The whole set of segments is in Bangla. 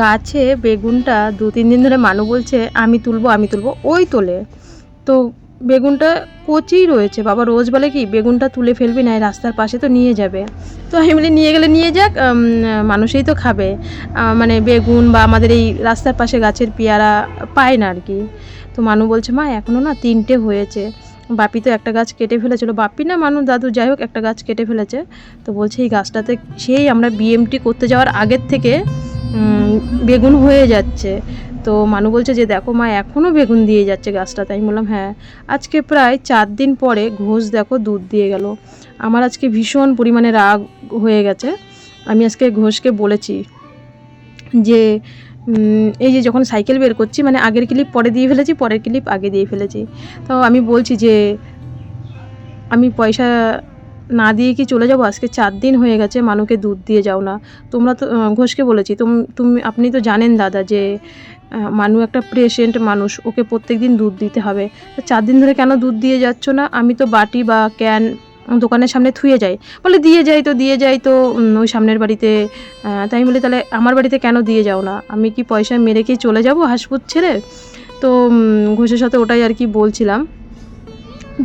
গাছে বেগুনটা দু, তিন দিন ধরে মানু বলছে, আমি তুলবো আমি তুলবো। ওই তোলে। তো বেগুনটা কচি রয়েছে। বাবা, রোজ বলে কি, বেগুনটা তুলে ফেলবি, না রাস্তার পাশে তো নিয়ে যাবে। তো আমি বলি, নিয়ে গেলে নিয়ে যাক মানুষেই তো খাবে। মানে বেগুন বা আমাদের এই রাস্তার পাশে গাছের পেয়ারা পায় না আর কি। তো মানু বলছে, মা এখনও না তিনটে হয়েছে। বাপি তো একটা গাছ কেটে ফেলেছিল। বাপি না মানুষ, দাদু, যাই হোক, একটা গাছ কেটে ফেলেছে। তো বলছে এই গাছটাতে সেই আমরা বিএমটি করতে যাওয়ার আগের থেকে বেগুন হয়ে যাচ্ছে। তো মানু বলছে যে, দেখো মা এখনও বেগুন দিয়ে যাচ্ছে গাছটাতে আমি বললাম হ্যাঁ। আজকে প্রায় চার দিন পরে ঘোষ, দেখো, দুধ দিয়ে গেল। আমার আজকে ভীষণ পরিমাণে রাগ হয়ে গেছে। আমি আজকে ঘোষকে বলেছি যে এই যে যখন সাইকেল বের করছি মানে আগের ক্লিপ পরে দিয়ে ফেলেছি, পরের ক্লিপ আগে দিয়ে ফেলেছি। তো আমি বলছি যে, আমি পয়সা না দিয়ে কি চলে যাব? আজকে চার দিন হয়ে গেছে, মানুকে দুধ দিয়ে যাও না। তোমরা তো ঘোষকে বলেছি, তুম আপনি তো জানেন দাদা যে মানু একটা পেশেন্ট মানুষ, ওকে প্রত্যেক দিন দুধ দিতে হবে। তো চার দিন ধরে কেন দুধ দিয়ে যাচ্ছ না? আমি তো বাটি বা ক্যান দোকানের সামনে থুয়ে যাই বলে, দিয়ে যাই তো, দিয়ে যাই তো ওই সামনের বাড়িতে। তাই বলি, তাহলে আমার বাড়িতে কেন দিয়ে যাও না? আমি কি পয়সা মেরে কি চলে যাব হাসপুত ছেড়ে? তো ঘোষের সাথে ওটাই আর কি বলছিলাম।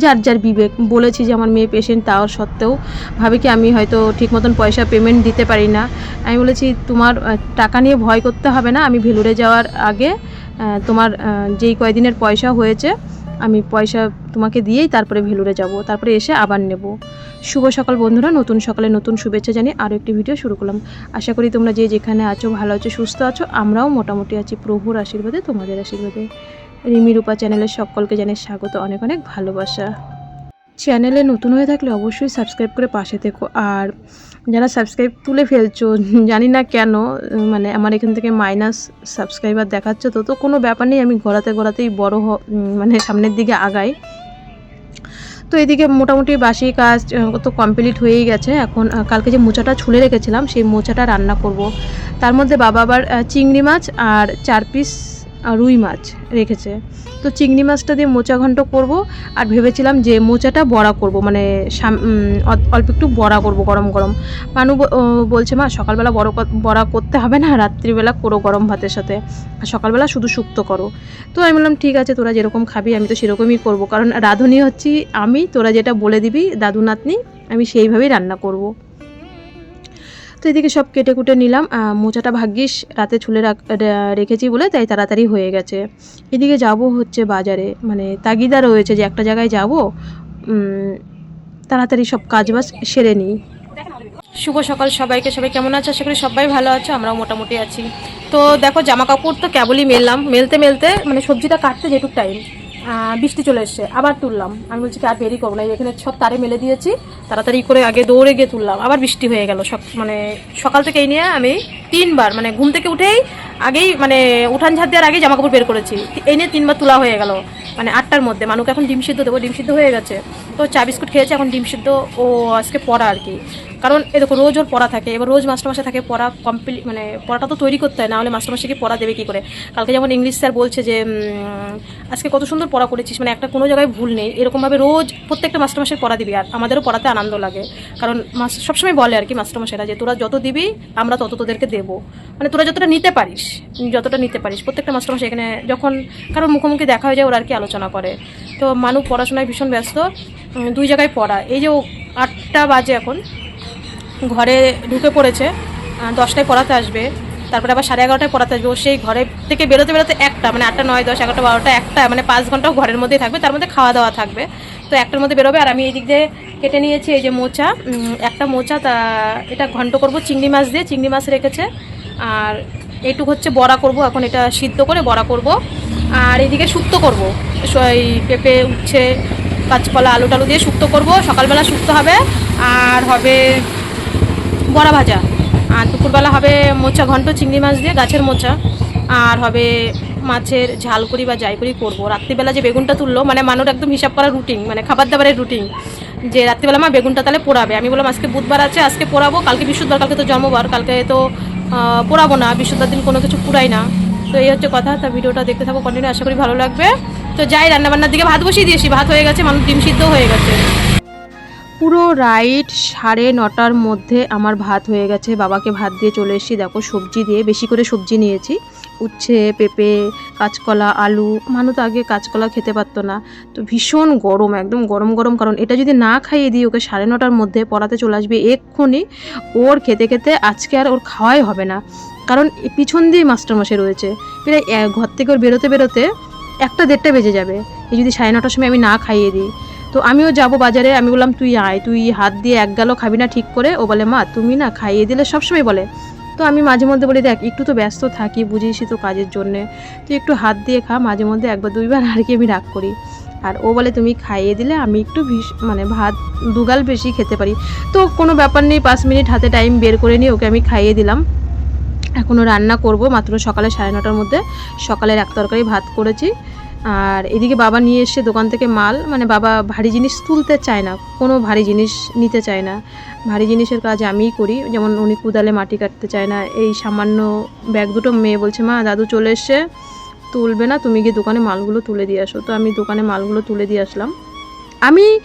যার যার বিবেক, বলেছি যে আমার মেয়ে পেশেন্ট তাও সত্ত্বেও ভাবে কি আমি হয়তো ঠিক মতন পয়সা পেমেন্ট দিতে পারি না। আমি বলেছি, তোমার টাকা নিয়ে ভয় করতে হবে না, আমি ভেলুরে যাওয়ার আগে তোমার যেই কয়দিনের পয়সা হয়েছে আমি পয়সা তোমাকে দিয়েই তারপরে ভেলুরে যাব, তারপরে এসে আবার নেব। শুভ সকাল বন্ধুরা, নতুন সকালে নতুন শুভেচ্ছা জানিয়ে আরও একটি ভিডিও শুরু করলাম। আশা করি তোমরা যে যেখানে আছো, ভালো আছো, সুস্থ আছো, আমরাও মোটামুটি আছি প্রভুর আশীর্বাদে, তোমাদের আশীর্বাদে। রিমি রূপা চ্যানেলের সকলকে জানিয়ে স্বাগত, অনেক অনেক ভালোবাসা। চ্যানেলে নতুন হয়ে থাকলে অবশ্যই সাবস্ক্রাইব করে পাশে থেকো। আর যারা সাবস্ক্রাইব তুলে ফেলছো, জানি না কেন মানে আমার এখান থেকে মাইনাস সাবস্ক্রাইবার দেখাচ্ছে, তো তো কোনো ব্যাপার নেই, আমি গড়াতে গড়াতেই বড় হ মানে সামনের দিকে আগাই। তো এদিকে মোটামুটি বাসি কাজ তো কমপ্লিট হয়েই গেছে। এখন কালকে যে মোচাটা ছুলে রেখেছিলাম, সেই মোচাটা রান্না করব। তার মধ্যে বাবা আবার চিংড়ি মাছ আর চার পিস রুই মাছ রেখেছে। তো চিংড়ি মাছটা দিয়ে মোচা ঘন্ট করব আর ভেবেছিলাম যে মোচাটা বড়া করব মানে অল্প একটু বড়া করব গরম গরম। মানু বলছে, মা, সকালবেলা বড় বড়া করতে হবে না, রাত্রিবেলা করো গরম ভাতের সাথে। আর সকালবেলা শুধু শুক্তো করো। তো আমি বললাম, ঠিক আছে, তোরা যেরকম খাবি, আমি তো সেরকমই করব। কারণ রাঁধুনি হচ্ছি আমি, তোরা যেটা বলে দিবি দাদু নাতনি আমি সেইভাবেই রান্না করব। তো এদিকে সব কেটে কুটে নিলাম। মোচাটা ভাগ্যিস রাতে ছুলে রাখ- রেখেছি বলে তাই তাড়াতাড়ি হয়ে গেছে। এদিকে যাব হচ্ছে বাজারে। মানে তাগিদা রয়েছে যে একটা জায়গায় যাব। তাড়াতাড়ি সব কাজবাজ সেরে নিই। শুভ সকাল সবাইকে। সবাই কেমন আছে? আশা করি সবাই ভালো আছে, আমরাও মোটামুটি আছি। তো দেখো জামা কাপড় তো কেবলই মেললাম। মেলতে মেলতে মানে সবজিটা কাটতে যেটুক টাইম বৃষ্টি চলে এসছে। আবার তুললাম। আমি বলছি কি, আর দেরি করব না এখানে সব তারে মেলে দিয়েছি, তাড়াতাড়ি করে আগে দৌড়ে গিয়ে তুললাম। আবার বৃষ্টি হয়ে গেল। সব মানে সকাল থেকে এই নিয়ে আমি তিনবার মানে ঘুম থেকে উঠেই আগেই মানে উঠান ঝাড় দেওয়ার আগেই জামা কাপড় বের করেছি। এই নিয়ে তিনবার তোলা হয়ে গেল। মানে আটটার মধ্যে। মানুষ এখন ডিম সিদ্ধ দেবো। ডিম সিদ্ধ হয়ে গেছে। তো চা বিস্কুট খেয়েছে, এখন ডিম সিদ্ধ ও আজকে পড়া আর কি। কারণ এ দেখো, রোজ ওর পড়া থাকে, এবার রোজ মাস্টারমশাই থাকে পড়া কমপ্লিট মানে পড়াটা তো তৈরি করতে হয় না হলে মাস্টারমশাইকে পড়া দেবে কি করে? কালকে যেমন ইংলিশ স্যার বলছে যে আজকে কত সুন্দর পড়া করেছিস মানে একটা কোনো জায়গায় ভুল নেই, এরকমভাবে রোজ প্রত্যেকটা মাস্টারমশাই পড়া দিবি, আর আমাদেরও পড়াতে আনন্দ লাগে। কারণ মাস, সবসময় বলে আর কি মাস্টারমশাইরা যে, তোরা যত দিবি, আমরা তত তোদেরকে দেবো। মানে তোরা যতটা নিতে পারিস, যতটা নিতে পারিস, প্রত্যেকটা মাস্টারমশাই এখানে যখন কারোর মুখোমুখি দেখা হয়ে যায়, ওরা আর কি আলোচনা করে। তো মানু পড়াশোনায় ভীষণ ব্যস্ত দুই জায়গায় পড়া। এই যে আটটা বাজে এখন ঘরে ঢুকে পড়েছে দশটায় পড়াতে আসবে, তারপরে আবার সাড়ে এগারোটায় পড়াতে আসবে, ও সেই ঘরে থেকে বেরোতে বেরোতে একটা মানে আটটা, নয়, দশ, এগারোটা, বারোটা, একটা মানে পাঁচ ঘন্টাও ঘরের মধ্যেই থাকবে, তার মধ্যে খাওয়া দাওয়া থাকবে। তো একটার মধ্যে বেরোবে, আর আমি এই দিক দিয়ে কেটে নিয়েছি এই যে মোচা একটা মোচা, তা এটা ঘন্ট করব, চিংড়ি মাছ দিয়ে, চিংড়ি মাছ রেখেছে, আর এইটুক হচ্ছে বড়া করব, এখন এটা সিদ্ধ করে বড়া করব, আর এদিকে শুক্তো করব এই পেঁপে উচ্ছে, কাঁচকলা, আলু টালু দিয়ে শুক্তো করব, সকালবেলা শুক্তো হবে, আর হবে বড়া ভাজা। আর দুপুরবেলা হবে মোচা, ঘন্ট, চিংড়ি মাছ দিয়ে গাছের মোচা। আর হবে মাছের ঝাল করি বা যাই করি করব। রাত্রিবেলা যে বেগুনটা তুললো মানে মানুষ একদম হিসাব করা রুটিন মানে খাবার দাবারের রুটিন যে রাত্রিবেলা মা বেগুনটা তাহলে পোড়াবে। আমি বললাম, আজকে বুধবার আছে, আজকে পোড়াবো, কালকে বৃহস্পতিবার, কালকে তো জন্মবার, কালকে তো পোড়াবো না, বৃহস্পতিবার দিন কোনো কিছু পুরাই না। তো এই হচ্ছে কথা, তা ভিডিওটা দেখতে থাকো কন্টিনিউ আশা করি ভালো লাগবে। তো যাই, রান্নাবান্নার দিকে ভাত বসিয়ে দিয়েছি, ভাত হয়ে গেছে, মানুষ ডিম সিদ্ধ হয়ে গেছে। পুরো রাইট সাড়ে নটার মধ্যে আমার ভাত হয়ে গেছে। বাবাকে ভাত দিয়ে চলে এসেছি। দেখো, সবজি দিয়ে বেশি করে সবজি নিয়েছি। উচ্ছে, পেঁপে, কাঁচকলা, আলু। মানুষ তো আগে কাঁচকলা খেতে পারতো না। তো ভীষণ গরম, একদম গরম গরম। কারণ এটা যদি না খাইয়ে দিই, ওকে সাড়ে নটার মধ্যে পড়াতে চলে আসবে এক্ষুনি। ওর খেতে খেতে আজকে আর ওর খাওয়াই হবে না। কারণ পিছন দিয়ে মাস্টারমশাই রয়েছে। প্রায় ঘর থেকে ওর বেরোতে বেরোতে একটা দেড়টা বেজে যাবে। এই যদি সাড়ে নটার সময় আমি না খাইয়ে দিই তো আমিও যাব বাজারে। আমি বললাম, তুই আয়, তুই হাত দিয়ে এক গেলো খাবি না ঠিক করে। ও বলে, মা, তুমি না খাইয়ে দিলে সবসময় বলে। তো আমি মাঝে মধ্যে বলি, দেখ, একটু তো ব্যস্ত থাকি বুঝিসই তো কাজের জন্যে। তুই একটু হাত দিয়ে খা, মাঝে মধ্যে একবার দুইবার আর কি আমি রাগ করি। আর ও বলে, তুমি খাইয়ে দিলে আমি একটু মানে ভাত দুগাল বেশি খেতে পারি। তো কোনো ব্যাপার নেই, পাঁচ মিনিট হাতে টাইম বের করে নিয়ে ওকে আমি খাইয়ে দিলাম। এখনও রান্না করব মাত্র সকালে সাড়ে নটার মধ্যে। সকালের এক তরকারি ভাত করেছি। আর এদিকে বাবা নিয়ে এসে দোকান থেকে মাল মানে বাবা ভারী জিনিস তুলতে চায় না কোনো ভারী জিনিস নিতে চায় না। ভারী জিনিসের কাজ আমিই করি যেমন উনি কুদালে মাটি কাটতে চায় না এই সামান্য ব্যাগ দুটো মেয়ে বলছে মা দাদু চলে এসছে তুলবে না তুমি গিয়ে দোকানে মালগুলো তুলে দিয়ে আসো। তো আমি দোকানে মালগুলো তুলে দিয়ে আসলাম। আমি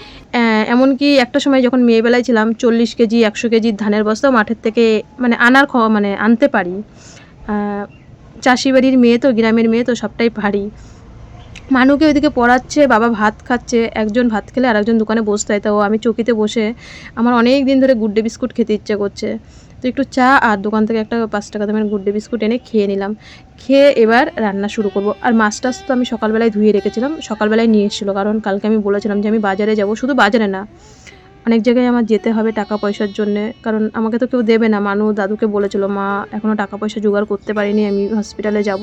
এমনকি একটা সময় যখন মেয়েবেলায় ছিলাম চল্লিশ কেজি একশো কেজি ধানের বস্তাও মাঠের থেকে মানে আনার খ- মানে আনতে পারি। আহ, চাষি বাড়ির মেয়ে তো গ্রামের মেয়ে তো সবটাই পারি মানুকে ওইদিকে পড়াচ্ছে, বাবা ভাত খাচ্ছে, একজন ভাত খেলে আর একজন দোকানে বসতে হয়। তাও আমি চকিতে বসে আমার অনেক দিন ধরে গুড্ডে বিস্কুট খেতে ইচ্ছে করছে। তো একটু চা আর দোকান থেকে একটা পাঁচ টাকা দামের গুড্ডে বিস্কুট এনে খেয়ে নিলাম। খেয়ে এবার রান্না শুরু করব। আর মাছ টাছ তো আমি সকালবেলায় ধুয়ে রেখেছিলাম, সকালবেলায় নিয়ে এসেছিল। কারণ কালকে আমি বলেছিলাম যে আমি বাজারে যাব। শুধু বাজারে না অনেক জায়গায় আমার যেতে হবে টাকা পয়সার জন্যে। কারণ আমাকে তো কেউ দেবে না। মানু দাদুকে বলেছিল, মা এখনও টাকা পয়সা জোগাড় করতে পারিনি, আমি হসপিটালে যাব।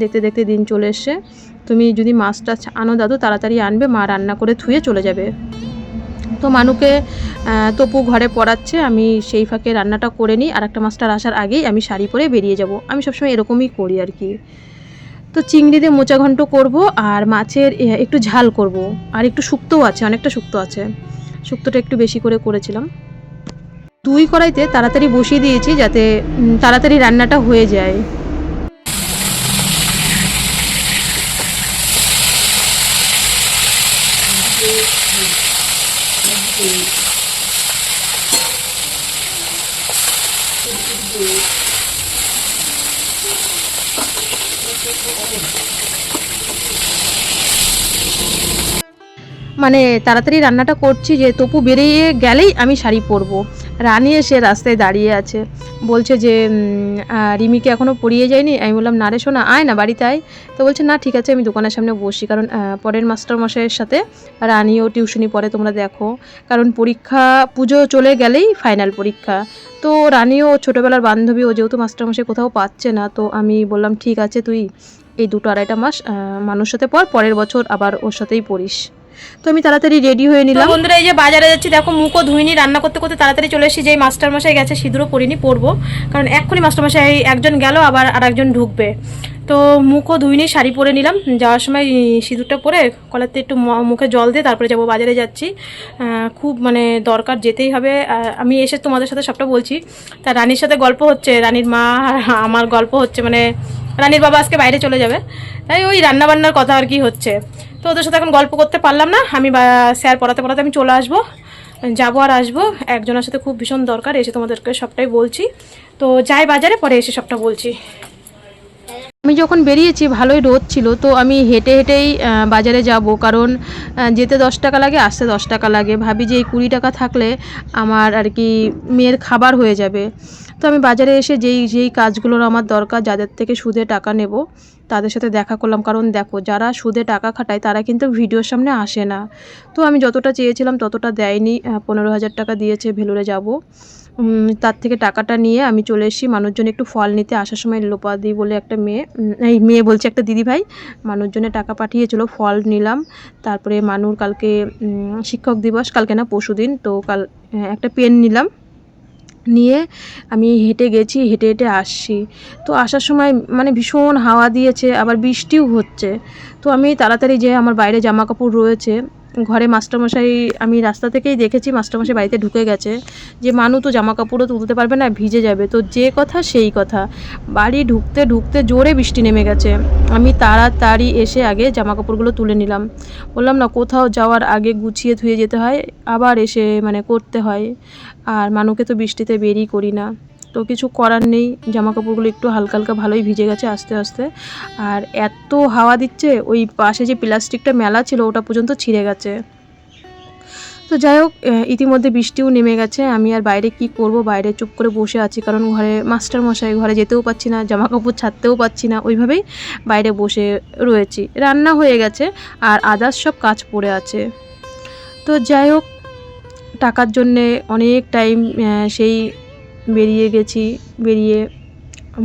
দেখতে দেখতে দিন চলে এসছে। তুমি যদি মাছটা আনো দাদু, তাড়াতাড়ি আনবে, মা রান্না করে ধুয়ে চলে যাবে। তো মানুকে তপু ঘরে পড়াচ্ছে, আমি সেই ফাঁকে রান্নাটা করে নিই। আর একটা মাস্টার আসার আগেই আমি শাড়ি পরে বেরিয়ে যাব। আমি সবসময় এরকমই করি আর কি। তো চিংড়ি দিয়ে মোচা ঘন্ট করব আর মাছের একটু ঝাল করব। আর একটু শুক্তও আছে, অনেকটা শুক্ত আছে। শুক্তটা একটু বেশি করে করেছিলাম। দুই কড়াইতে তাড়াতাড়ি বসিয়ে দিয়েছি যাতে তাড়াতাড়ি রান্নাটা হয়ে যায়। মানে তাড়াতাড়ি রান্নাটা করছি যে তপু বেরিয়ে গেলেই আমি শাড়ি পরবো। রানী এসে রাস্তায় দাঁড়িয়ে আছে। বলছে যে রিমিকে এখনও পরিয়ে যায়নি? আমি বললাম, না রে শোনা আয় না বাড়িতে আয়। তো বলছে, না, ঠিক আছে, আমি দোকানের সামনে বসি। কারণ পরের মাস্টার মশাইয়ের সাথে রানীও টিউশনি পড়ে, তোমরা দেখো। কারণ পরীক্ষা, পুজো চলে গেলেই ফাইনাল পরীক্ষা। তো রানীও ছোটোবেলার বান্ধবী, ও যেহেতু মাস্টারমশাই কোথাও পাচ্ছে না, তো আমি বললাম, ঠিক আছে তুই এই দুটো আড়াইটা মাস মানুষ সাথে পর, পরের বছর আবার ওর সাথেই পড়িস। তো আমি তাড়াতাড়ি রেডি হয়ে নিলাম। বন্ধুরা এই যে বাজারে যাচ্ছি দেখো মুখও ধুইনি রান্না করতে করতে তাড়াতাড়ি চলে এসেছি। যেই মাস্টার মশাই গেছে সিঁদুরও পরিনি পরবো। কারণ এক্ষুনি মাস্টার মশাই একজন গেল আবার আর একজন ঢুকবে। তো মুখও ধুইনি শাড়ি পরে নিলাম। যাওয়ার সময় সিঁদুরটা পরে কলাতে একটু মুখে জল দিয়ে তারপরে যাব বাজারে যাচ্ছি। খুব মানে দরকার যেতেই হবে। আমি এসে তোমাদের সাথে সবটা বলছি। তা রানীর সাথে গল্প হচ্ছে রানীর মা আর আমার গল্প হচ্ছে মানে রানীর বাবা আজকে বাইরে চলে যাবে। তাই ওই রান্নাবান্নার কথা আর কি হচ্ছে। তো ওদের সাথে এখন গল্প করতে পারলাম না। আমি স্যার পড়াতে পড়াতে আমি চলে আসব। যাব আর আসব। একজনের সাথে খুব ভীষণ দরকার, এসে তোমাদেরকে সবটাই বলছি। তো যাই বাজারে, পরে এসে সবটা বলছি। আমি যখন বেরিয়েছি, ভালোই রোদ ছিল, তো আমি হেঁটে হেঁটেই বাজারে যাব। কারণ যেতে দশ টাকা লাগে, আসতে দশ টাকা লাগে। ভাবি যে এই কুড়ি টাকা থাকলে আমার আর কি মেয়ের খাবার হয়ে যাবে। তো আমি বাজারে এসে যেই যেই কাজগুলোর আমার দরকার, যাদের থেকে সুদে টাকা নেব, তাদের সাথে দেখা করলাম। কারণ দেখো, যারা সুদে টাকা খাটায়, তারা কিন্তু ভিডিওর সামনে আসে না। তো আমি যতটা চেয়েছিলাম, ততটা দেয়নি। পনেরো হাজার টাকা দিয়েছে, ভেলোরে যাব। তার থেকে টাকাটা নিয়ে আমি চলে এসেছি। মানুষজন একটু ফল নিতে আসার সময় লোপাদি বলে একটা মেয়ে এই মেয়ে বলছে একটা দিদি ভাই মানুষজনে টাকা পাঠিয়েছিল, ফল নিলাম। তারপরে মানুর কালকে শিক্ষক দিবস, কালকে না পরশু দিন, তো কাল একটা পেন নিলাম। নিয়ে আমি হেঁটে গেছি, হেঁটে হেঁটে আসছি। তো আসার সময় মানে ভীষণ হাওয়া দিয়েছে, আবার বৃষ্টিও হচ্ছে। তো আমি তাড়াতাড়ি যে আমার বাইরে জামা কাপড় রয়েছে। ঘরে মাস্টারমশাই, আমি রাস্তা থেকেই দেখেছি মাস্টারমশাই বাড়িতে ঢুকে গেছে। যে, মানু, তো জামা কাপড়ও তুলতে পারবে না, ভিজে যাবে। তো যে কথা, সেই কথা। বাড়ি ঢুকতে ঢুকতে জোরে বৃষ্টি নেমে গেছে। আমি তাড়াতাড়ি এসে আগে জামা কাপড়গুলো তুলে নিলাম। বললাম, না, কোথাও যাওয়ার আগে গুছিয়ে ধুয়ে যেতে হয়, আবার এসে মানে করতে হয়। আর মানুকে তো বৃষ্টিতে বেরই করি না। তো কিছু করার নেই জামা কাপড়গুলো একটু হালকা হালকা ভালোই ভিজে গেছে আস্তে আস্তে। আর এত হাওয়া দিচ্ছে, ওই পাশে যে প্লাস্টিকটা মেলা ছিল ওটা পর্যন্ত ছিঁড়ে গেছে। তো যাই হোক ইতিমধ্যে বৃষ্টিও নেমে গেছে, আমি আর বাইরে কি করব? বাইরে চুপ করে বসে আছি, কারণ ঘরে মাস্টার মশাই ঘরে যেতেও পাচ্ছি না জামা কাপড় ছাড়তেও পাচ্ছি না, ওইভাবেই বাইরে বসে রয়েছি। রান্না হয়ে গেছে, আর আদার্স সব কাজ পড়ে আছে। তো যাই হোক, টাকার জন্যে অনেক টাইম সেই বেরিয়ে গেছি, বেরিয়ে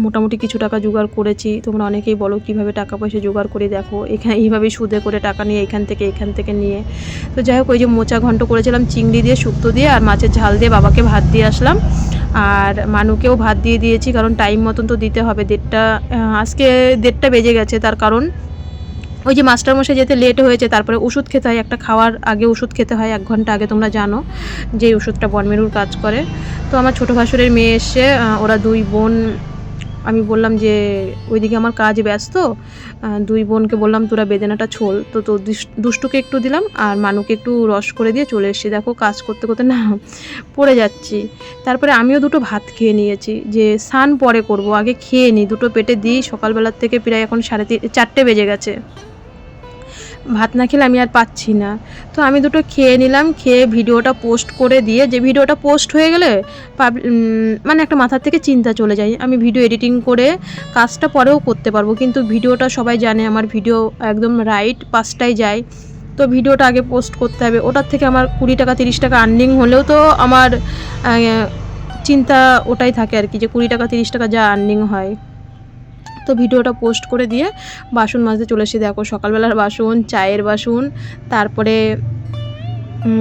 মোটামুটি কিছু টাকা জোগাড় করেছি। তোমরা অনেকেই বলো কীভাবে টাকা পয়সা জোগাড় করে দেখো। এখানে এইভাবেই সুদে করে টাকা নিয়ে এখান থেকে এখান থেকে নিয়ে। তো যাই হোক, ওই যে মোচা ঘন্ট করেছিলাম, চিংড়ি দিয়ে, শুক্তো দিয়ে আর মাছের ঝাল দিয়ে বাবাকে ভাত দিয়ে আসলাম। আর মানুকেও ভাত দিয়ে দিয়েছি, কারণ টাইম মতন তো দিতে হবে। দেড়টা আজকে দেড়টা বেজে গেছে, তার কারণ ওই যে মাস্টারমশাই যেতে লেট হয়েছে, তারপরে ওষুধ খেতে হয়, একটা খাওয়ার আগে ওষুধ খেতে হয়, এক ঘণ্টা আগে, তোমরা জানো যে ওষুধটা বনমেরুর কাজ করে। তো আমার ছোটো ভাসুরের মেয়ে এসে ওরা দুই বোন, আমি বললাম যে, ওইদিকে আমার কাজ ব্যস্ত। দুই বোনকে বললাম, তোরা বেদেনাটা ছোল। তো তো দুষ্টুকে একটু দিলাম, আর মানুকে একটু রস করে দিয়ে চলে এসেছি। দেখো, কাজ করতে করতে না, পড়ে যাচ্ছি। তারপরে আমিও দুটো ভাত খেয়ে নিয়েছি, যে স্নান পরে করব, আগে খেয়ে নিই দুটো পেটে দিই, সকালবেলার থেকে প্রায় এখন সাড়ে তিন, চারটে বেজে গেছে। ভাত না খেলে আমি আর পাচ্ছি না। তো আমি দুটো খেয়ে নিলাম, খেয়ে ভিডিওটা পোস্ট করে দিয়ে, যে ভিডিওটা পোস্ট হয়ে গেলে মানে একটা মাথার থেকে চিন্তা চলে যায়। আমি ভিডিও এডিটিং করে কাজটা পরেও করতে পারব, কিন্তু ভিডিওটা সবাই জানে আমার ভিডিও একদম রাইট পাঁচটায় যায়। তো ভিডিওটা আগে পোস্ট করতে হবে। ওটার থেকে আমার কুড়ি টাকা, তিরিশ টাকা আর্নিং হলেও তো আমার চিন্তা ওটাই থাকে আর কি, যে কুড়ি টাকা, তিরিশ টাকা যা আর্নিং হয়। তো ভিডিওটা পোস্ট করে দিয়ে বাসন মাজতে চলে এসে দেখো, সকালবেলার বাসন, চায়ের বাসন, তারপরে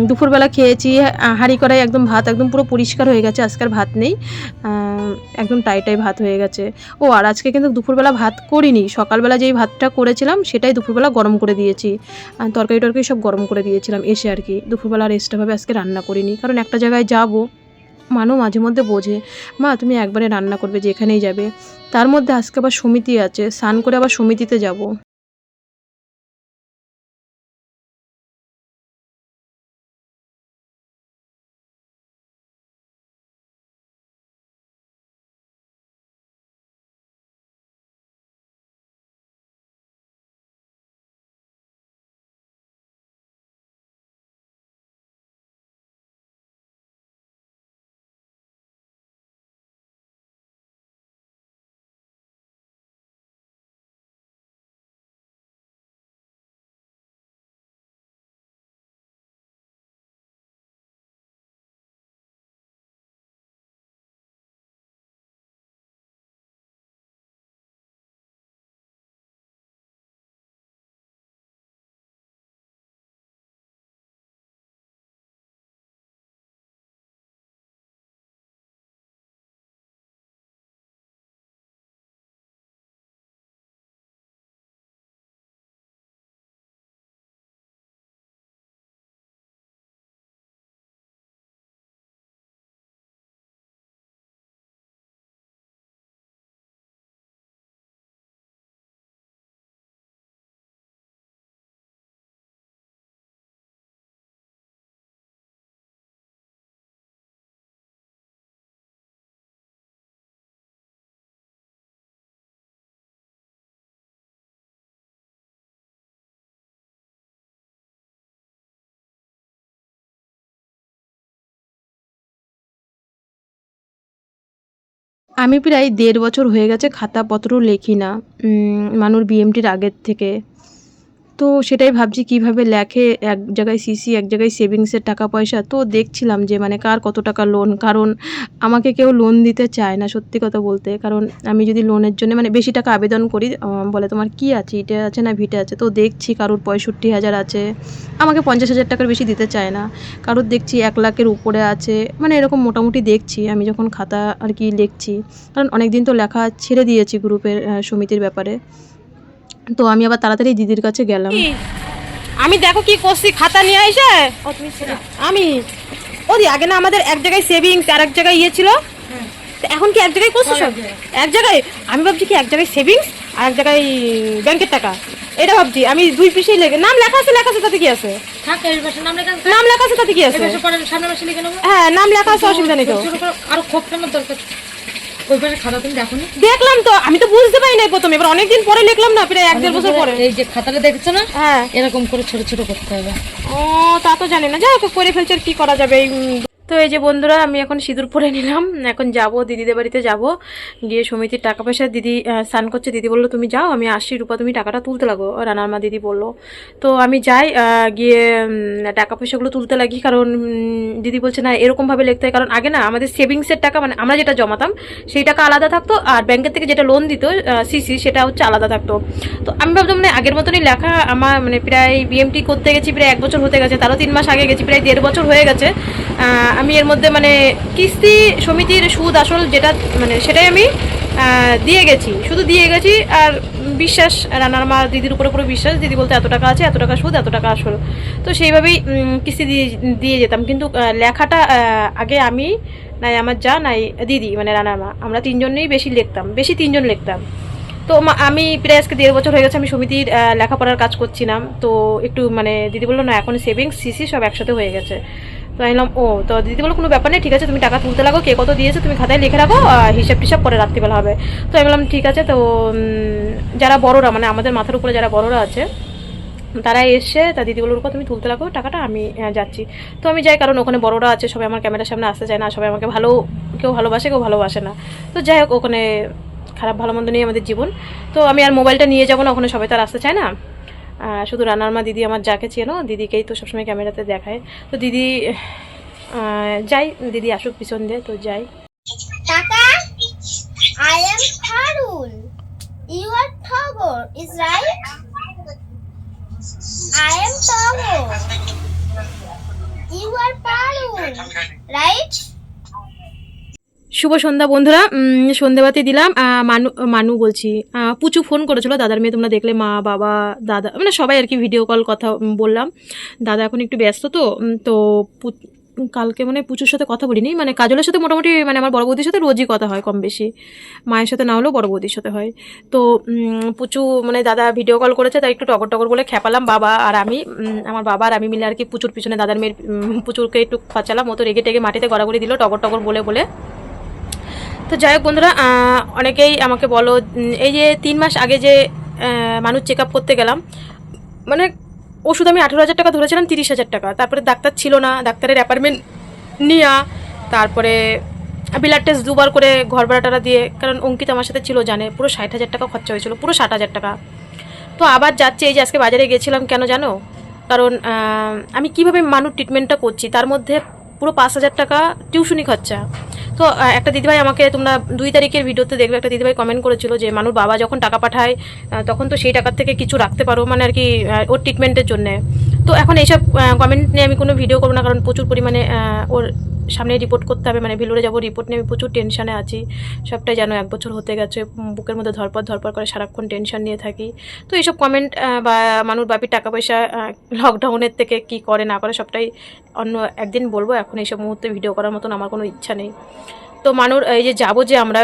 দুপুরবেলা খেয়েছি হাঁড়ি কড়াই একদম ভাত, একদম পুরো পরিষ্কার হয়ে গেছে আজকের ভাত নেই একদম টাইটাই ভাত হয়ে গেছে। ও, আর আজকে কিন্তু দুপুরবেলা ভাত করিনি, সকালবেলা যেই ভাতটা করেছিলাম সেটাই দুপুরবেলা গরম করে দিয়েছি তরকারি টরকারি সব গরম করে দিয়েছিলাম, এসে আর কি, দুপুরবেলা আর এক্সট্রাভাবে আজকে রান্না করিনি, কারণ একটা জায়গায় যাব মানু মাঝে মধ্যে বোঝে, মা, তুমি একবারে রান্না করবে যেখানেই যাবে। তার মধ্যে আজকে আবার সমিতি আছে, স্নান করে আবার সমিতিতে যাব। আমি প্রায় দেড় বছর হয়ে গেছে খাতাপত্র লেখি না। মানুর বিএমটির আগের থেকে। তো সেটাই ভাবছি কীভাবে লেখে, এক জায়গায় সিসি এক জায়গায় সেভিংসের টাকা পয়সা। তো দেখছিলাম যে মানে কার কত টাকা লোন কারণ আমাকে কেউ লোন দিতে চায় না, সত্যি কথা বলতে। কারণ আমি যদি লোনের জন্য মানে বেশি টাকা আবেদন করি বলে তোমার কি আছে? ইটে আছে না ভিটে আছে? তো দেখছি কারোর পঁয়ষট্টি হাজার আছে। আমাকে পঞ্চাশ হাজার টাকার বেশি দিতে চায় না। কারোর দেখছি এক লাখের উপরে আছে। মানে এরকম মোটামুটি দেখছি আমি যখন খাতা আর কি লিখছি। কারণ অনেক দিন তো লেখা ছেড়ে দিয়েছি গ্রুপের সমিতির ব্যাপারে। তো আমি আবার তাড়াতাড়ি দিদির কাছে গেলাম। আমি দেখো কি করছি খাতা নিয়ে এসে। আমি? ওদি আগে না আমাদের এক জায়গায় সেভিংস আর এক জায়গায় ইয়ে ছিল। তো এখন কি এক জায়গায় করছ সব? এক জায়গায়? আমি ভাবছি কি এক জায়গায় সেভিংস আর এক জায়গায় ব্যাংকের টাকা। এটা ভাবছি আমি দুই পিসেই লেগে নাম লেখা আছে লেখা আছে তাতে কি আছে? নাম লেখা আছে। তাতে কি আছে? হ্যাঁ নাম লেখা আছে অসুবিধা নেই তো। আরও খোপ দরকার। ওই পাশে খাতা তুমি দেখো নি দেখলাম তো আমি তো বুঝতে পারি নাই প্রথমে এবার অনেকদিন পরে লিখলাম না প্রায় এক দেড় বছর পরে। এই যে খাতাটা দেখছ না? হ্যাঁ। এরকম করে ছোট ছোট করতে হবে। ও তা তো জানি না যাই হোক করে ফেলছে আর কি করা যাবে এই, তো এই যে বন্ধুরা, আমি এখন সিঁদুর পরে নিলাম। এখন যাব, দিদিদের বাড়িতে যাব। গিয়ে সমিতির টাকা পয়সা দিদি স্নান করছে। দিদি বলল, তুমি যাও, আমি আসছি। রূপা, তুমি টাকাটা তুলতে লাগো। রানার মা দিদি বলল। তো আমি যাই গিয়ে টাকা পয়সাগুলো তুলতে লাগি। কারণ দিদি বলছে, না, এরকমভাবে লিখতে হয়। কারণ আগে না, আমাদের সেভিংসের টাকা মানে আমরা যেটা জমাতাম, সেই টাকা আলাদা থাকতো। আর ব্যাংকের থেকে যেটা লোন দিত সিসি সেটা হচ্ছে আলাদা থাকতো। তো আমি ভাবতাম মানে আগের মতনই লেখা আমার মানে প্রায় বিএমটি করতে গেছি, প্রায় এক বছর হতে গেছে। তারও তিন মাস আগে গেছি, প্রায় দেড় বছর হয়ে গেছে। আমি এর মধ্যে মানে কিস্তি সমিতির সুদ আসল যেটা মানে সেটাই আমি দিয়ে গেছি। শুধু দিয়ে গেছি আর বিশ্বাস রান্নার মা দিদির উপরে পুরো বিশ্বাস, দিদি বলতে এত টাকা আছে, এত টাকা সুদ, এত টাকা আসল। তো সেইভাবেই কিস্তি দিয়ে দিয়ে যেতাম। কিন্তু লেখাটা আগে আমি, নাই আমার যা, নাই দিদি মানে রান্নার মা। আমরা তিনজনেই বেশি লিখতাম, বেশি তিনজন লিখতাম। তো আমি প্রায় আজকে দেড় বছর হয়ে গেছে আমি সমিতির লেখাপড়ার কাজ করছিলাম। তো একটু মানে দিদি বলল, না, এখন সেভিংস সিসি সব একসাথে হয়ে গেছে। তো আমি ও, তো দিদি বলল, কোনো ব্যাপার নেই, ঠিক আছে, তুমি টাকা তুলতে লাগো, কে কত দিয়েছে তুমি খাতায় লিখে রাখো হিসাব টিসাব পরে রাত্রিবেলা হবে। তো আমি বললাম, ঠিক আছে, তো যারা বড়রা মানে আমাদের মাথার উপরে যারা বড়রা আছে, তারা এসে, তা দিদি বলল, রূপা, তুমি তুলতে লাগো টাকাটা, আমি যাচ্ছি। তো আমি যাই, কারণ ওখানে বড়রা আছে, সবাই আমার ক্যামেরার সামনে আসতে চায় না, সবাই আমাকে ভালো, কেউ ভালোবাসে কেউ ভালোবাসে না। তো যাই হোক, ওখানে খারাপ ভালো মন্দ নিয়ে আমাদের জীবন। তো আমি আর মোবাইলটা নিয়ে যাব না, ওখানে সবাই তো আর আসতে চায় না। শুধু রানার মা দিদি আমার যাকে চেনো, দিদিকেই তো সবসময় ক্যামেরাতে দেখায় তো দিদি যাই, দিদি আসুক পিছন দিয়ে, তো যাই I am Tavo. You are Parul. Right? শুভ সন্ধ্যা বন্ধুরা। সন্ধ্যাবাতি দিলাম। মানু মানু বলছি। পুচু ফোন করেছিল। দাদার মেয়ে তোমরা দেখলে, মা, বাবা, দাদা মানে সবাই আর কি ভিডিও কল কথা বললাম। দাদা এখন একটু ব্যস্ত তো তো কালকে মানে পুচুর সাথে কথা বলিনি। মানে কাজলের সাথে মোটামুটি মানে আমার বড় বৌদির সাথে রোজই কথা হয় কম বেশি। মায়ের সাথে না হলেও বড় বৌদির সাথে হয়। তো পুচু মানে দাদা ভিডিও কল করেছে, তাই একটু টগর টগর বলে খেপালাম বাবা আর আমি। আমার বাবা আর আমি মিলে আর কি পুচুর পিছনে দাদার মেয়ের পুচুরকে একটু ফাঁচালাম ও তো রেগে টেগে মাটিতে গড়াগড়ি দিল, টগর টগর বলে বলে। তো যাই হোক বন্ধুরা অনেকেই আমাকে বলো এই যে তিন মাস আগে যে মানুষ চেক করতে গেলাম মানে ওষুধ আমি আঠেরো হাজার টাকা ধরেছিলাম, তিরিশ হাজার টাকা। তারপরে ডাক্তার ছিল না, ডাক্তারের অ্যাপার্টমেন্ট নেওয়া তারপরে ব্লাড টেস্ট দুবার করে ঘর ভাড়া টাড়া দিয়ে, কারণ অঙ্কিত আমার সাথে ছিল, জানে, পুরো ষাট হাজার টাকা খরচা হয়েছিল, পুরো ষাট হাজার টাকা। তো আবার যাচ্ছে, এই যে আজকে বাজারে গেছিলাম, কেন জানো? কারণ আমি কীভাবে মানুষ ট্রিটমেন্টটা করছি, তার মধ্যে পুরো পাঁচ হাজার টাকা টিউশনি খরচা। তো একটা দিদিভাই আমাকে তোমরা দুই তারিখের ভিডিওতে দেখবে, একটা দিদিভাই কমেন্ট করেছিল যে মানুষ বাবা যখন টাকা পাঠায় তখন তো সেই টাকার থেকে কিছু রাখতে পারো মানে আর কি ওর ট্রিটমেন্টের জন্যে। তো এখন এইসব কমেন্ট নিয়ে আমি কোনো ভিডিও করব না, কারণ প্রচুর পরিমাণে ওর সামনে রিপোর্ট করতে হবে মানে ভেলোরে যাব রিপোর্ট নিয়ে আমি প্রচুর টেনশানে আছি। সবটাই যেন এক বছর হতে গেছে বুকের মধ্যে ধরপর ধরপর করে সারাক্ষণ টেনশন নিয়ে থাকি। তো এইসব কমেন্ট বা মানুষ বাপির টাকা পয়সা লকডাউনের থেকে কি করে না করে সবটাই অন্য একদিন বলব। এখন এইসব মুহূর্তে ভিডিও করার মতন আমার কোনো ইচ্ছা নেই। তো মানুর, এই যে যাব যে আমরা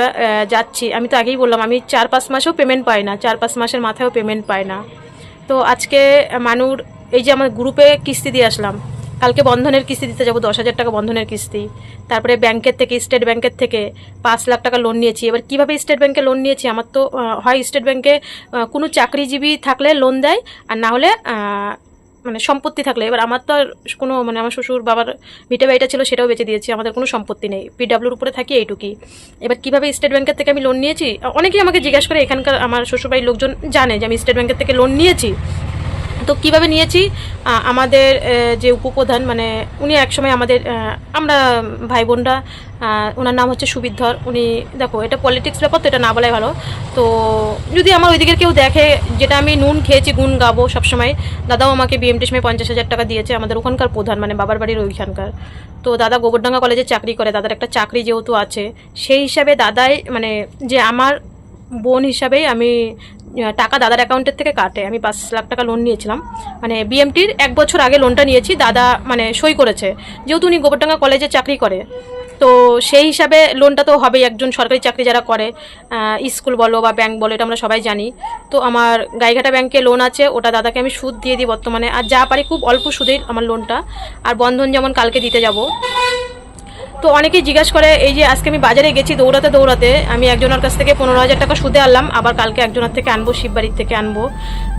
যাচ্ছি, আমি তো আগেই বললাম, আমি চার পাঁচ মাসেও পেমেন্ট পাই না, চার পাঁচ মাসের মাথায়ও পেমেন্ট পাই না। তো আজকে মানুর, এই যে আমার গ্রুপে কিস্তি দিয়ে আসলাম কালকে বন্ধনের কিস্তি দিতে যাব, দশ হাজার টাকা বন্ধনের কিস্তি। তারপরে ব্যাংকের থেকে, স্টেট ব্যাংকের থেকে পাঁচ লাখ টাকা লোন নিয়েছি। এবার কীভাবে স্টেট ব্যাংকে লোন নিয়েছি? আমার তো হয় স্টেট ব্যাংকে কোনো চাকরিজীবী থাকলে লোন দেয়, আর না হলে মানে সম্পত্তি থাকলে। এবার আমার তো আর কোনো মানে আমার শ্বশুর বাবার ভিটে বাড়িটা ছিল, সেটাও বেঁচে দিয়েছি। আমাদের কোনো সম্পত্তি নেই। পিডাব্লিউর উপরে থাকি এইটুকুই। এবার কীভাবে স্টেট ব্যাংকের থেকে আমি লোন নিয়েছি? অনেকেই আমাকে জিজ্ঞাসা করে, এখানকার আমার শ্বশুরবাড়ির লোকজন জানে যে আমি স্টেট ব্যাংকের থেকে লোন নিয়েছি। তো কীভাবে নিয়েছি? আমাদের যে উপপ্রধান মানে উনি একসময় আমাদের আমরা ভাই বোনরা ওনার নাম হচ্ছে সুবিধর। উনি, দেখো, এটা পলিটিক্স ব্যাপার, তো এটা না বলাই ভালো। তো যদি আমার ওই দিকের কেউ দেখে, যেটা আমি নুন খেয়েছি, গুণ গাবো সবসময়, দাদাও আমাকে বিএমটি সময় পঞ্চাশ হাজার টাকা দিয়েছে, আমাদের ওখানকার প্রধান মানে বাবার বাড়ির ওইখানকার। তো দাদা গোবরডাঙ্গা কলেজে চাকরি করে, দাদার একটা চাকরি যেহেতু আছে, সেই হিসাবে দাদাই মানে যে আমার বোন হিসাবেই আমি টাকা দাদার অ্যাকাউন্টের থেকে কাটে। আমি পাঁচ লাখ টাকা লোন নিয়েছিলাম। মানে বিএমটির এক বছর আগে লোনটা নিয়েছি। দাদা মানে সই করেছে। যেহেতু উনি গোবরডাঙ্গা কলেজে চাকরি করে, তো সেই হিসাবে লোনটা তো হবেই। একজন সরকারি চাকরি যারা করে স্কুল বলো বা ব্যাংক বলো, এটা আমরা সবাই জানি। তো আমার গাইঘাটা ব্যাংকে লোন আছে। ওটা দাদাকে আমি সুদ দিয়ে দিই বর্তমানে। আর যা পারি খুব অল্প সুদের আমার লোনটা আর বন্ধন যেমন কালকে দিতে যাব। তো অনেকেই জিজ্ঞাসা করে, এই যে আজকে আমি বাজারে গেছি দৌড়াতে দৌড়াতে, আমি একজনের কাছ থেকে পনেরো হাজার টাকা সুদে আনলাম, আবার কালকে একজনের থেকে আনব, শিববাড়ির থেকে আনব।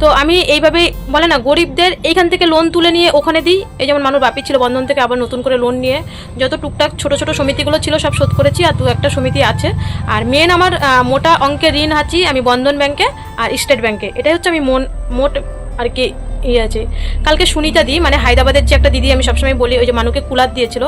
তো আমি এইভাবে, বলে না, গরিবদের এইখান থেকে লোন তুলে নিয়ে ওখানে দিই। এই যেমন মানুষ বাপি ছিল বন্ধন থেকে আবার নতুন করে লোন নিয়ে, যত টুকটাক ছোট ছোট সমিতিগুলো ছিল সব শোধ করেছি, আর দু একটা সমিতি আছে। আর মেন আমার মোটা অঙ্কের ঋণ আছি আমি বন্ধন ব্যাংকে আর স্টেট ব্যাংকে এটাই হচ্ছে আমি মন, মোট আর কি ইয়ে আছে। কালকে সুনিতা দি মানে হায়দ্রাবাদের যে একটা দিদি আমি সবসময় বলি, ওই যে মানুষকে কুলার দিয়েছিল।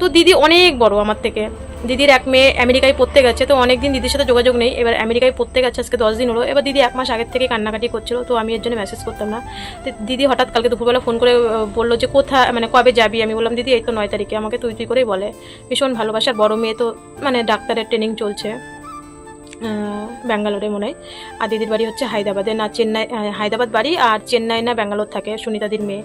তো দিদি অনেক বড় আমার থেকে। দিদির এক মেয়ে আমেরিকায় পড়তে গেছে, তো অনেক দিন দিদির সাথে যোগাযোগ নেই। এবার আমেরিকায় পড়তে গেছে আজকে দশ দিন হলো। এবার দিদি এক মাস আগের থেকে কান্নাকাটি করছিল, তো আমি এর জন্য মেসেজ করতাম না। তো দিদি হঠাৎ কালকে দুপুরবেলা ফোন করে বলল যে, কোথায় মানে কবে যাবি? আমি বললাম, দিদি, এই তো নয় তারিখে। আমাকে তুই তুই করেই বলে। ভীষণ ভালোবাসার বড় মেয়ে তো মানে ডাক্তারের ট্রেনিং চলছে। ব্যাঙ্গালোরে মনে হয়। আর দিদির বাড়ি হচ্ছে হায়দ্রাবাদে। না, চেন্নাই হায়দ্রাবাদ বাড়ি আর চেন্নাই না ব্যাঙ্গালোর থাকে সুনিতাদির মেয়ে।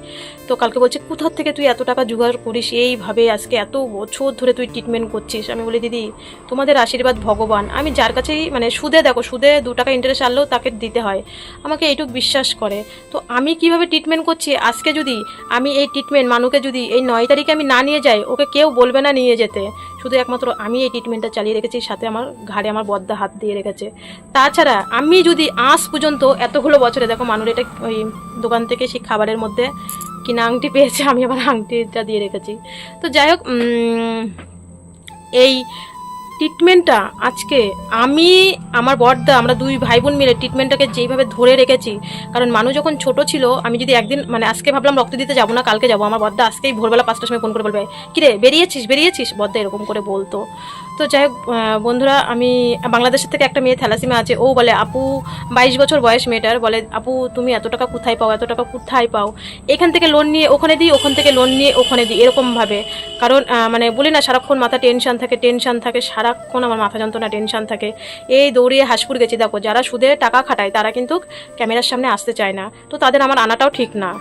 তো কালকে বলছে, কোথার থেকে তুই এত টাকা জোগাড় করিস? এইভাবে আজকে এত বছর ধরে তুই ট্রিটমেন্ট করছিস। আমি বলি, দিদি, তোমাদের আশীর্বাদ ভগবান। আমি যার কাছেই মানে সুদে দেখো, সুদে দু টাকা ইন্টারেস্ট আনলেও তাকে দিতে হয়। আমাকে এইটুক বিশ্বাস করে। তো আমি কীভাবে ট্রিটমেন্ট করছি? আজকে যদি আমি এই ট্রিটমেন্ট মানুষকে যদি এই নয় তারিখে আমি না নিয়ে যাই, ওকে কেউ বলবে না নিয়ে যেতে। শুধু একমাত্র আমি এই ট্রিটমেন্টটা চালিয়ে রেখেছি, সাথে আমার ঘাড়ে আমার বদ্দা হাত দিয়ে। রেখেছে। তাছাড়া আমি যদি আজ পর্যন্ত এতগুলো বছরে দেখো মানুষ এটা ওই দোকান থেকে সেই খাবারের মধ্যে কিনা আংটি পেয়েছে, আমি আবার আংটিটা দিয়ে রেখেছি। তো যাই হোক এই ট্রিটমেন্টটা আজকে আমি, আমার বড়দা আমরা দুই ভাই বোন মিলে ট্রিটমেন্টটাকে যেইভাবে ধরে রেখেছি, কারণ মানুষ যখন ছোট ছিল, আমি যদি একদিন মানে আজকে ভাবলাম রক্ত দিতে যাব না, কালকে যাব, আমার বদ্দা আজকেই ভোরবেলা পাঁচটার সময় ফোন করে বলবে, কিরে, বেরিয়েছিস বেরিয়েছিস? বদ্দা এরকম করে বলতো। তো যাই হোক বন্ধুরা, আমি বাংলাদেশের থেকে একটা মেয়ে থ্যালাসিমা আছে। ও বলে, আপু, বাইশ বছর বয়স মেয়েটার। বলে, আপু, তুমি এত টাকা কোথায় পাও? এত টাকা কোথায় পাও? এখান থেকে লোন নিয়ে ওখানে দিই, ওখান থেকে লোন নিয়ে ওখানে দিই, এরকমভাবে। কারণ মানে বলি না, সারাক্ষণ মাথা টেনশন থাকে টেনশন থাকে, সারাক্ষণ আমার মাথা যন্ত্রণা টেনশন থাকে। এই দৌড়িয়ে হাসপুর গেছি, দেখো, যারা সুদে টাকা খাটায়, তারা কিন্তু ক্যামেরার সামনে আসতে চায় না। তো তাদের আমার আনাটাও ঠিক না।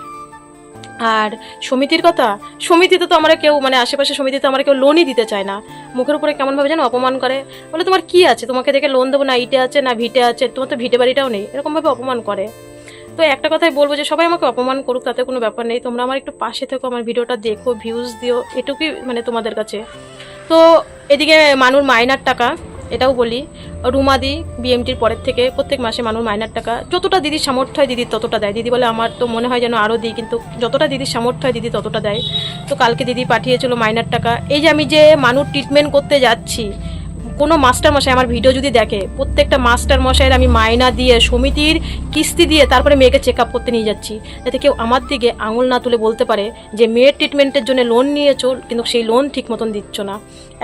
আর সমিতির কথা? সমিতিতে তো আমরা কেউ মানে আশেপাশে সমিতিতে আমরা কেউ লোনই দিতে চায় না। মুখের উপরে কেমনভাবে যেন অপমান করে। বলে, তোমার কি আছে? তোমাকে দেখে লোন দেবো না ইটে আছে না ভিটে আছে? তোমার তো ভিটে বাড়িটাও নেই। এরকমভাবে অপমান করে। তো একটা কথাই বলব যে, সবাই আমাকে অপমান করুক, তাতে কোনো ব্যাপার নেই। তোমরা আমার একটু পাশে থেকো, আমার ভিডিওটা দেখো ভিউজ দিও, এটুকুই মানে তোমাদের কাছে। তো এদিকে মানুর মাইনার টাকা। এটাও বলি। রুমাদি বিএমটির পরের থেকে প্রত্যেক মাসে মানুষ মাইনার টাকা, যতটা দিদির সামর্থ্য হয় দিদি ততটা দেয়। দিদি বলে আমার তো মনে হয় যেন আরও দিই, কিন্তু যতটা দিদির সামর্থ্য হয় দিদি ততটা দেয়। তো কালকে দিদি পাঠিয়েছিল মাইনার টাকা। এই যে আমি যে মানুষ ট্রিটমেন্ট করতে যাচ্ছি কোনো মাস্টার মশাই আমার ভিডিও যদি দেখে, প্রত্যেকটা মাস্টার মশাইয়ের আমি মাইনা দিয়ে, সমিতির কিস্তি দিয়ে তারপরে মেয়েকে চেক আপ করতে নিয়ে যাচ্ছি। যাতে কেউ আমার দিকে আঙুল না তুলে বলতে পারে যে, মেয়ের ট্রিটমেন্টের জন্য লোন নিয়েছো, কিন্তু সেই লোন ঠিক মতন দিচ্ছ না।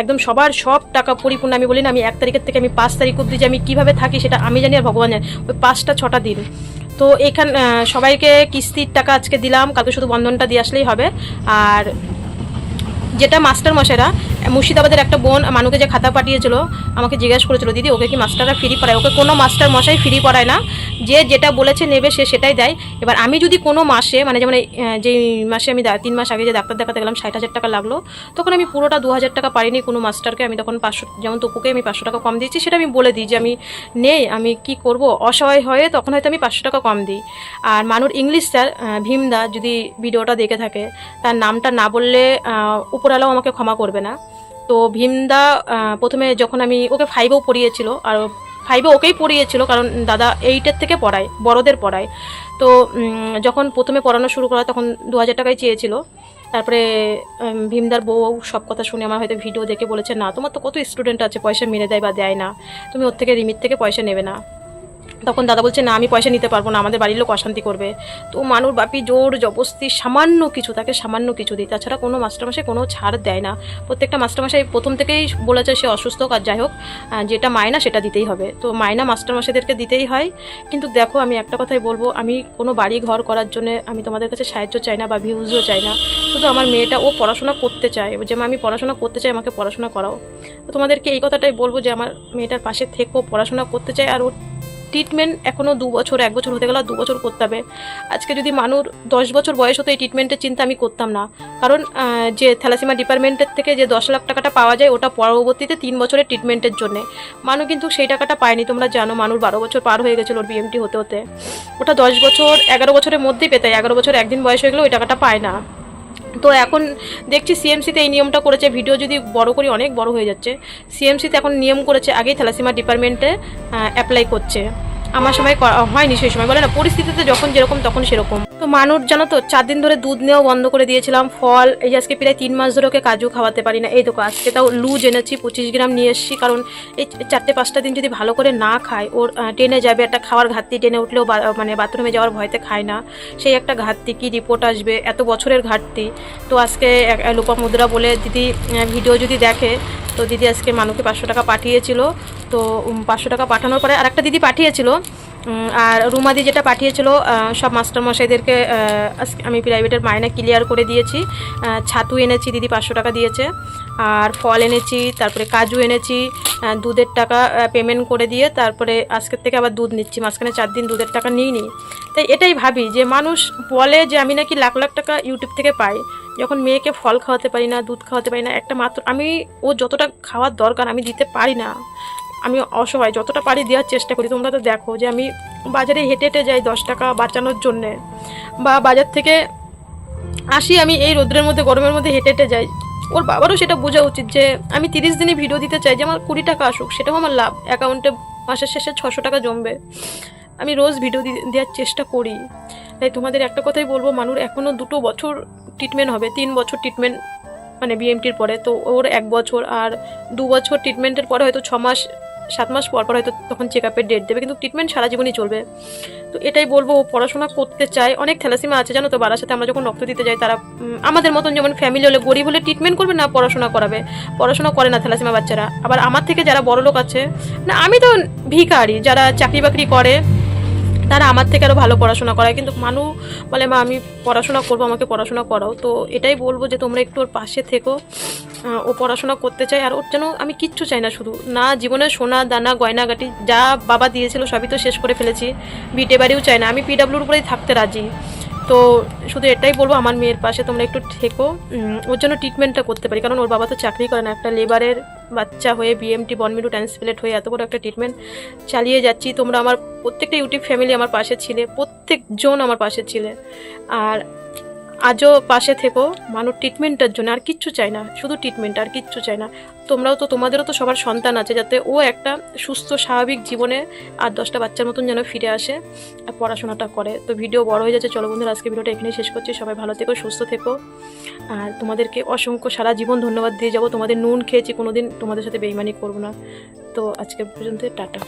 একদম সবার সব টাকা পরিপূর্ণ। আমি বলি না, আমি এক তারিখের থেকে আমি পাঁচ তারিখ অব্দি যে আমি কীভাবে থাকি সেটা আমি জানি আর ভগবান জানে। ওই পাঁচটা, ছটা দিন। তো এখান সবাইকে কিস্তির টাকা আজকে দিলাম, কালকে শুধু বন্ধনটা দিয়ে আসলেই হবে। আর যেটা মাস্টার মশাইরা মুর্শিদাবাদের একটা বোন মানুকে যে খাতা পাঠিয়েছিল আমাকে জিজ্ঞাসা করেছিল দিদি ওকে কি মাস্টাররা ফ্রি পড়ায়? ওকে কোনো মাস্টার মশাই ফ্রি পড়ায় না। যে যেটা বলেছে নেবে সে সেটাই দেয়। এবার আমি যদি কোনো মাসে মানে যেমন যেই মাসে আমি তিন মাস আগে যে ডাক্তার দেখাতে গেলাম ষাট হাজার টাকা লাগল তখন আমি পুরোটা দু হাজার টাকা পারিনি কোনো মাস্টারকে। আমি তখন পাঁচশো যেমন তপুকে আমি পাঁচশো টাকা কম দিয়েছি সেটা আমি বলে দিই যে আমি নেই আমি কি করব? অসহায় হয়ে তখন হয়তো আমি পাঁচশো টাকা কম দিই। আর মানুর ইংলিশ স্যার ভীমদা যদি ভিডিওটা দেখে থাকে তার নামটা না বললে আহ, উপরওয়ালাও আমাকে ক্ষমা করবে না। তো ভীমদা প্রথমে যখন আমি ওকে ফাইভেও পড়িয়েছিল, আর ফাইভে ওকেই পড়িয়েছিল, কারণ দাদা এইটের থেকে পড়ায়, বড়দের পড়ায়। তো যখন প্রথমে পড়ানো শুরু করা তখন দু হাজার টাকায় চেয়েছিল। তারপরে ভীমদার বউ সব কথা শুনে আমার হয়তো ভিডিও দেখে বলেছে, না, তোমার তো কত স্টুডেন্ট আছে, পয়সা মেরে দেয় বা দেয় না। তুমি ওর থেকে রিমিট থেকে পয়সা নেবে না। তখন দাদা বলছে, না, আমি পয়সা নিতে পারব না, আমাদের বাড়ির লোক অশান্তি করবে। তো মানুর বাপি জোর জবস্তি সামান্য কিছু, তাকে সামান্য কিছু দিই। তাছাড়া কোনো মাস্টারমশাই কোনো ছাড় দেয় না। প্রত্যেকটা মাস্টারমশাই প্রথম থেকেই বলেছে সে অসুস্থ আর যাই হোক যেটা মায়না সেটা দিতেই হবে। তো মায়না মাস্টারমশাইদেরকে দিতেই হয়। কিন্তু দেখো, আমি একটা কথাই বলব, আমি কোনো বাড়ি ঘর করার জন্য আমি তোমাদের কাছে সাহায্য চাই না বা ভিউজও চাই না। শুধু আমার মেয়েটা, ও পড়াশোনা করতে চায়। যেমন আমি পড়াশোনা করতে চাই, আমাকে পড়াশোনা করাও। তো তোমাদেরকে এই কথাটাই বলব যে, আমার মেয়েটার পাশে থেকেও পড়াশোনা করতে চাই, আর ওর ট্রিটমেন্ট এখনও দু বছর, এক বছর হতে গেলে দু বছর করতে হবে। আজকে যদি মানুষ দশ বছর বয়স হতো এই ট্রিটমেন্টের চিন্তা আমি করতাম না। কারণ যে থ্যালাসিমা ডিপার্টমেন্টের থেকে যে দশ লাখ টাকাটা পাওয়া যায়, ওটা পরবর্তীতে তিন বছরের ট্রিটমেন্টের জন্য। মানু কিন্তু সেই টাকাটা পায়নি, তোমরা জানো মানুষ বারো বছর পার হয়ে গেছিল ওর বিএমটি হতে হতে। ওটা দশ বছর, এগারো বছরের মধ্যেই পেতে। এগারো বছর একদিন বয়স হয়ে গেলে ওই টাকাটা পায় না। তো এখন দেখছি সিএমসিতে এই নিয়মটা করেছে। ভিডিও যদি বড় করি, অনেক বড় হয়ে যাচ্ছে। সিএমসিতে এখন নিয়ম করেছে, আগেই থ্যালাসিমা ডিপার্টমেন্টে অ্যাপ্লাই করছে। আমার সময় হয়নি সেই সময়। বলে না, পরিস্থিতিতে যখন যেরকম তখন সেরকম। তো মানুষ জানো তো, চার দিন ধরে দুধ নেওয়া বন্ধ করে দিয়েছিলাম, ফল, এই যে আজকে প্রায় তিন মাস ধরে ওকে কাজু খাওয়াতে পারি না। এই দেখো, আজকে তাও লুজ এনেছি, পঁচিশ গ্রাম নিয়ে এসেছি, কারণ এই চারটে পাঁচটা দিন যদি ভালো করে না খায়, ওর টেনে যাবে, একটা খাওয়ার ঘাটতি, টেনে উঠলেও মানে বাথরুমে যাওয়ার ভয়তে খায় না। সেই একটা ঘাটতি, কি রিপোর্ট আসবে, এত বছরের ঘাটতি। তো আজকে লোপা মুদ্রা বলে, দিদি ভিডিও যদি দেখে, তো দিদি আজকে মানুষকে পাঁচশো টাকা পাঠিয়েছিল। তো পাঁচশো টাকা পাঠানোর পরে আর একটা দিদি পাঠিয়েছিল আর রুমাদি যেটা পাঠিয়েছিল সব মাস্টারমশাইদেরকে আমি প্রাইভেটের মায়না ক্লিয়ার করে দিয়েছি। ছাতু এনেছি, দিদি পাঁচশো টাকা দিয়েছে। আর ফল এনেছি, তারপরে কাজু এনেছি দুধের টাকা পেমেন্ট করে দিয়ে তারপরে আজকের থেকে আবার দুধ নিচ্ছি। মাঝখানে চার দিন দুধের টাকা নিইনি। তাই এটাই ভাবি যে মানুষ বলে যে আমি নাকি লাখ লাখ টাকা ইউটিউব থেকে পাই। যখন মেয়েকে ফল খাওয়াতে পারি না, দুধ খাওয়াতে পারি না, একটা মাত্র আমি, ও যতটা খাওয়ার দরকার আমি দিতে পারি না। আমি অসহায়, যতটা পারি দেওয়ার চেষ্টা করি। তোমরা তো দেখো যে আমি বাজারে হেঁটে হেঁটে যাই দশ টাকা বাঁচানোর জন্যে। বা বাজার থেকে আসি আমি এই রোদ্রের মধ্যে, গরমের মধ্যে হেঁটে হেঁটে যাই। ওর বাবারও সেটা বোঝা উচিত যে আমি তিরিশ দিনে ভিডিও দিতে চাই যে আমার কুড়ি টাকা আসুক, সেটাও আমার লাভ। অ্যাকাউন্টে মাসের শেষে ছশো টাকা জমবে। আমি রোজ ভিডিও দেওয়ার চেষ্টা করি। তাই তোমাদের একটা কথাই বলব মানুষ এখনও দুটো বছর ট্রিটমেন্ট হবে, তিন বছর ট্রিটমেন্ট মানে বিএমটির পরে। তো ওর এক বছর আর দু বছর ট্রিটমেন্টের পরে হয়তো ছ মাস সাত মাস পর পর হয়তো তখন চেক আপের ডেট দেবে, কিন্তু ট্রিটমেন্ট সারা জীবনই চলবে। তো এটাই বলব পড়াশোনা করতে চায়, অনেক থ্যালাসিমা আছে, জানো তো, বাবার সাথে আমরা যখন রক্ত দিতে যাই, তারা আমাদের মতন যেমন ফ্যামিলি হলে গরিব হলে ট্রিটমেন্ট করবে না, পড়াশোনা করাবে। পড়াশোনা করে না থ্যালাসিমা বাচ্চারা। আবার আমার থেকে যারা বড় লোক আছে, না, আমি তো ভিখারি, যারা চাকরি বাকরি করে, তারা আমার থেকে আরও ভালো পড়াশোনা করায়। কিন্তু মানু বলে, মা, আমি পড়াশোনা করব, আমাকে পড়াশোনা করাও। তো এটাই বলব যে, তোমরা একটু ওর পাশে থেকো। ও পড়াশোনা করতে চায় আর ওর যেন আমি কিচ্ছু চাই না শুধু। না জীবনে সোনা, দানা, গয়নাগাটি, যা বাবা দিয়েছিল সবই তো শেষ করে ফেলেছি। বিটে বাড়িও চাই না। আমি পিডাব্লিউর উপরেই থাকতে রাজি। তো শুধু এটাই বলব আমার মেয়ের পাশে তোমরা একটু থেকো। ওর জন্য ট্রিটমেন্টটা করতে পারি। কারণ ওর বাবা তো চাকরি করে না। একটা লেবারের বাচ্চা হয়ে বিএমটি বনমিরু ট্রান্সপ্লেট হয়ে এত বড় একটা ট্রিটমেন্ট চালিয়ে যাচ্ছি। তোমরা আমার প্রত্যেকটা ইউটিউব ফ্যামিলি আমার পাশে ছিলে। প্রত্যেকজন আমার পাশে ছিলে। আর আজও পাশে থেকো। মানুষ ট্রিটমেন্টের জন্য আর কিচ্ছু চাই না। শুধু ট্রিটমেন্ট আর কিচ্ছু চাই না। তোমরাও তো, তোমাদেরও তো সবার সন্তান আছে যাতে ও একটা সুস্থ, স্বাভাবিক জীবনে আর দশটা বাচ্চার মতন যেন ফিরে আসে আর পড়াশোনাটা করে। তো ভিডিও বড় হয়ে যাচ্ছে। চলো বন্ধুরা, আজকে ভিডিওটা এখানেই শেষ করছি। সবাই ভালো থেকো, সুস্থ থেকো। আর তোমাদেরকে অসংখ্য সারা জীবন ধন্যবাদ দিয়ে যাব। তোমাদের নুন খেয়েছি, কোনোদিন তোমাদের সাথে বেইমানি করব না। তো আজকে পর্যন্ত, টাটা।